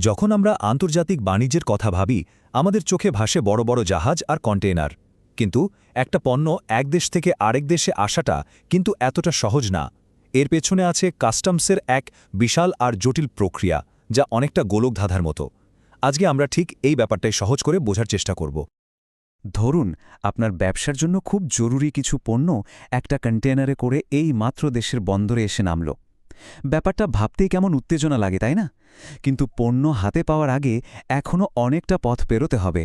যখন আমরা আন্তর্জাতিক বাণিজ্যের কথা ভাবি, আমাদের চোখে ভাসে বড় বড় জাহাজ আর কন্টেইনার। কিন্তু একটা পণ্য এক দেশ থেকে আরেক দেশে আসাটা কিন্তু এতটা সহজ না। এর পেছনে আছে কাস্টমসের এক বিশাল আর জটিল প্রক্রিয়া, যা অনেকটা গোলকধাঁধার মতো। আজকে আমরা ঠিক এই ব্যাপারটাই সহজ করে বোঝার চেষ্টা করব। ধরুন, আপনার ব্যবসার জন্য খুব জরুরি কিছু পণ্য একটা কন্টেনারে করে এই মাত্র দেশের বন্দরে এসে নামল। ব্যাপারটা ভাবতেই কেমন উত্তেজনা লাগে, তাই না? কিন্তু পণ্য হাতে পাওয়ার আগে এখনও অনেকটা পথ পেরোতে হবে।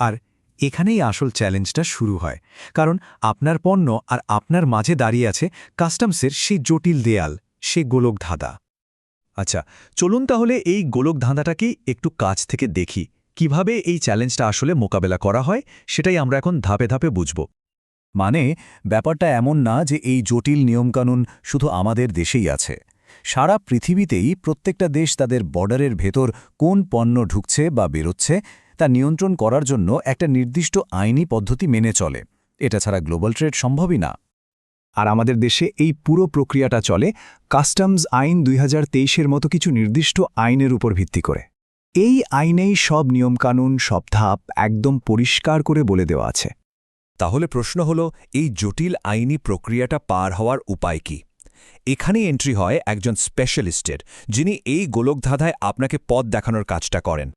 আর এখানেই আসল চ্যালেঞ্জটা শুরু হয়। কারণ আপনার পণ্য আর আপনার মাঝে দাঁড়িয়ে আছে কাস্টমসের সেই জটিল দেয়াল সে গোলক ধাঁধা। আচ্ছা চলুন তাহলে এই গোলক ধাঁধাটাকেই একটু কাছ থেকে দেখি। কীভাবে এই চ্যালেঞ্জটা আসলে মোকাবেলা করা হয়, সেটাই আমরা এখন ধাপে ধাপে বুঝব। মানে ব্যাপারটা এমন না যে এই জটিল নিয়মকানুন শুধু আমাদের দেশেই আছে। সারা পৃথিবীতেই প্রত্যেকটা দেশ তাদের বর্ডারের ভেতর কোন পণ্য ঢুকছে বা বেরোচ্ছে তা নিয়ন্ত্রণ করার জন্য একটা নির্দিষ্ট আইনি পদ্ধতি মেনে চলে। এটা ছাড়া গ্লোবাল ট্রেড সম্ভবই না। আর আমাদের দেশে এই পুরো প্রক্রিয়াটা চলে কাস্টমস আইন দুই এর মতো কিছু নির্দিষ্ট আইনের উপর ভিত্তি করে। এই আইনেই সব নিয়মকানুন, সব ধাপ একদম পরিষ্কার করে বলে দেওয়া আছে। তাহলে প্রশ্ন হল, এই জটিল আইনি প্রক্রিয়াটা পার হওয়ার উপায় কি? এখানে এন্ট্রি হয় একজন স্পেশালিস্টের যিনি এই গোলকধাঁধায় আপনাকে পথ দেখানোর কাজটা করেন।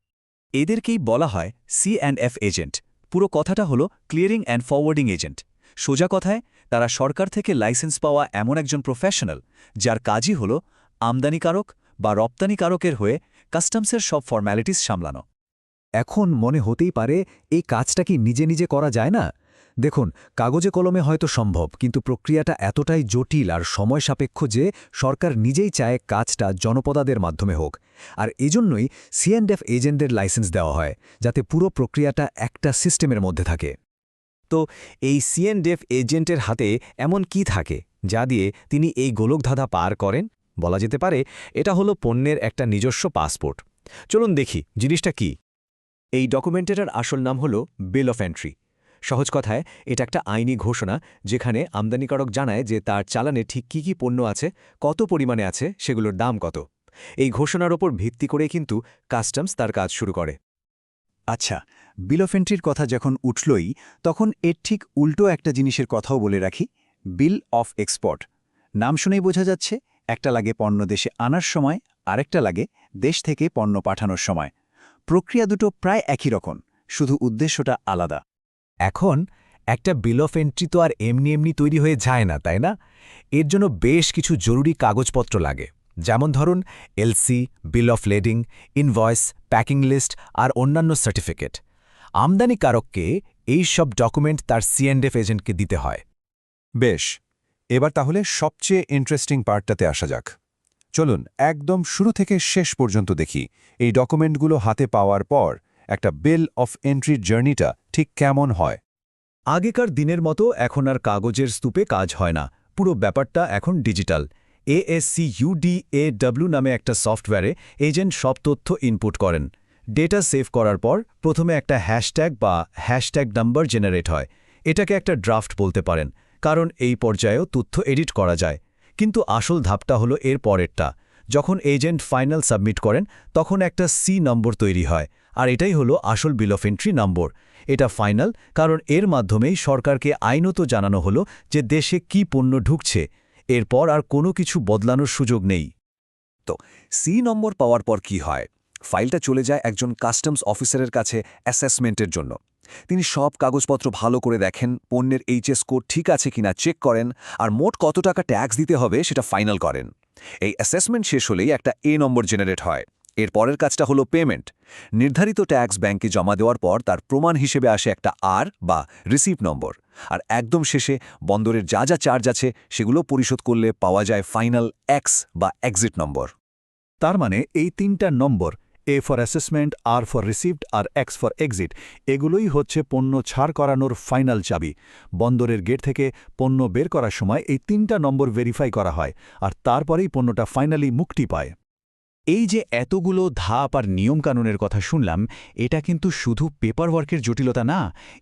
এদেরকেই বলা হয় সি অ্যান্ড এফ এজেন্ট পুরো কথাটা হলো ক্লিয়ারিং অ্যান্ড ফরওয়ার্ডিং এজেন্ট সোজা কথায়, তারা সরকার থেকে লাইসেন্স পাওয়া এমন একজন প্রফেশনাল যার কাজই হল আমদানিকারক বা রপ্তানিকারকের হয়ে কাস্টমসের সব ফর্ম্যালিটিস সামলানো। এখন মনে হতেই পারে, এই কাজটা কি নিজে নিজে করা যায় না? দেখুন, কাগজে কলমে হয়তো সম্ভব, কিন্তু প্রক্রিয়াটা এতটাই জটিল আর সময় সাপেক্ষ যে সরকার নিজেই চায় কাজটা জনপদাদের মাধ্যমে হোক। আর এজন্যই সিএনডেফ এজেন্টদের লাইসেন্স দেওয়া হয়, যাতে পুরো প্রক্রিয়াটা একটা সিস্টেমের মধ্যে থাকে। তো এই সিএনডেফ এজেন্টের হাতে এমন কি থাকে, যা দিয়ে তিনি এই গোলকধাঁধা পার করেন? বলা যেতে পারে, এটা হলো পণ্যের একটা নিজস্ব পাসপোর্ট। চলুন দেখি, জিনিসটা কি? এই ডকুমেন্টেটার আসল নাম হল বিল অফ এন্ট্রি সহজ কথায়, এটা একটা আইনি ঘোষণা যেখানে আমদানিকারক জানায় যে তার চালানে ঠিক কী কী পণ্য আছে, কত পরিমাণে আছে, সেগুলোর দাম কত। এই ঘোষণার ওপর ভিত্তি করে কিন্তু কাস্টমস তার কাজ শুরু করে। আচ্ছা বিল অফ এন্ট্রির কথা যখন উঠলই, তখন এর ঠিক উল্টো একটা জিনিসের কথাও বলে রাখি, বিল অফ এক্সপোর্ট। নাম শুনেই বোঝা যাচ্ছে, একটা লাগে পণ্য দেশে আনার সময়, আরেকটা লাগে দেশ থেকে পণ্য পাঠানোর সময়। প্রক্রিয়া দুটো প্রায় একই রকম, শুধু উদ্দেশ্যটা আলাদা। এখন একটা বিল অফ এন্ট্রি তো আর এমনি এমনি তৈরি হয়ে যায় না, তাই না? এর জন্য বেশ কিছু জরুরি কাগজপত্র লাগে। যেমন ধরুন LC bill of lading invoice packing list আর অন্যান্য সার্টিফিকেট আমদানিকারককে এই সব ডকুমেন্ট তার সিএনডেফ এজেন্টকে দিতে হয়। বেশ, এবার তাহলে সবচেয়ে ইন্টারেস্টিং পার্টটাতে আসা যাক। চলুন একদম শুরু থেকে শেষ পর্যন্ত দেখি এই ডকুমেন্টগুলো হাতে পাওয়ার পর একটা বিল অফ এন্ট্রির জার্নিটা ঠিক কেমন হয়? আগেকার দিনের মতো এখন আর কাগজের স্তূপে কাজ হয় না। পুরো ব্যাপারটা এখন ডিজিটাল। এএসসি ইউডিএডব্লিউ নামে একটা সফটওয়্যারে এজেন্ট সব তথ্য ইনপুট করেন। ডেটা সেভ করার পর প্রথমে একটা হ্যাশট্যাগ বা হ্যাশট্যাগ নাম্বার জেনারেট হয়। এটাকে একটা ড্রাফট বলতে পারেন, কারণ এই পর্যায়েও তথ্য এডিট করা যায়। কিন্তু আসল ধাপটা হলো এর পরেরটা। যখন এজেন্ট ফাইনাল সাবমিট করেন, তখন একটা সি নম্বর তৈরি হয়। আর এটাই হলো আসল বিল অফ এন্ট্রি নম্বর এটা ফাইনাল কারণ এর মাধ্যমেই সরকারকে আইনত জানানো হলো যে দেশে কি পণ্য ঢুকছে। এরপর আর কোনো কিছু বদলানোর সুযোগ নেই। তো সি নম্বর পাওয়ার পর কি হয়? ফাইলটা চলে যায় একজন কাস্টমস অফিসারের কাছে অ্যাসেসমেন্টের জন্য। তিনি সব কাগজপত্র ভালো করে দেখেন, পণ্যের এইচএস কোড ঠিক আছে কিনা চেক করেন, আর মোট কত টাকা ট্যাক্স দিতে হবে সেটা ফাইনাল করেন। এই অ্যাসেসমেন্ট শেষ হলেই একটা এ নম্বর জেনারেট হয়। এর পরের কাজটা হলো পেমেন্ট নির্ধারিত ট্যাক্স ব্যাংকে জমা দেওয়ার পর তার প্রমাণ হিসেবে আসে একটা আর বা রিসিভ নম্বর আর একদম শেষে বন্দরের যা যা চার্জ আছে সেগুলো পরিশোধ করলে পাওয়া যায় ফাইনাল এক্স বা এক্সিট নম্বর তার মানে এই তিনটা নম্বর A for assessment R for received R X for exit এগুলোই হচ্ছে পণ্য ছাড় করানোর ফাইনাল চাবি। বন্দরের গেট থেকে পণ্য বের করার সময় এই তিনটা নম্বর ভেরিফাই করা হয় আর তারপরেই পণ্যটা ফাইনালি মুক্তি পায়। এই যে এতগুলো ধাপ আর নিয়মকানুনের কথা শুনলাম, এটা কিন্তু শুধু পেপার ওয়ার্কের জটিলতা না,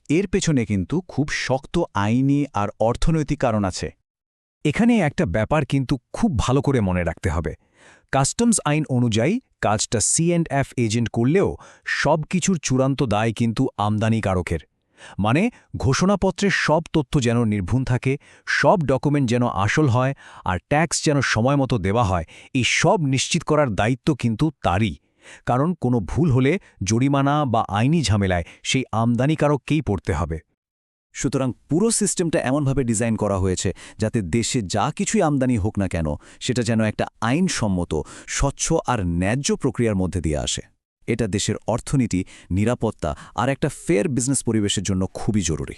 এর পেছনে কিন্তু খুব শক্ত আইনি আর অর্থনৈতিক কারণ আছে। এখানে একটা ব্যাপার কিন্তু খুব ভালো করে মনে রাখতে হবে। কাস্টমস আইন অনুযায়ী কাজটা সি অ্যান্ড এফ এজেন্ট করলেও সব কিছুর চূড়ান্ত দায় কিন্তু আমদানিকারকের। মানে ঘোষণাপত্রের সব তথ্য যেন নির্ভুল থাকে, সব ডকুমেন্ট যেন আসল হয় আর ট্যাক্স যেন সময় মতো দেওয়া হয়, এই সব নিশ্চিত করার দায়িত্ব কিন্তু তারই। কারণ কোনো ভুল হলে জরিমানা বা আইনি ঝামেলায় সেই আমদানিকারককেই পড়তে হবে। সুতরাং পুরো সিস্টেমটা এমনভাবে ডিজাইন করা হয়েছে যাতে দেশে যা কিছুই আমদানি হোক না কেন, সেটা যেন একটা আইনসম্মত, স্বচ্ছ আর ন্যায্য প্রক্রিয়ার মধ্যে দিয়ে আসে। এটা দেশের অর্থনীতি, নিরাপত্তা আর একটা ফেয়ার বিজনেস পরিবেশের জন্য খুবই জরুরি।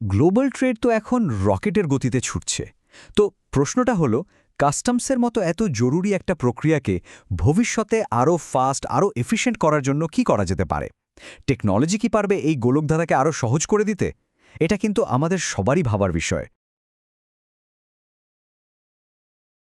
গ্লোবাল ট্রেড তো এখন রকেটের গতিতে ছুটছে। তো প্রশ্নটা হলো কাস্টমসের মতো এত জরুরি একটা প্রক্রিয়াকে ভবিষ্যতে আরও ফাস্ট আরও এফিশিয়েন্ট করার জন্য কি করা যেতে পারে? টেকনোলজি কি পারবে এই গোলকধাঁধাকে আরও সহজ করে দিতে? এটা কিন্তু আমাদের সবারই ভাবার বিষয়।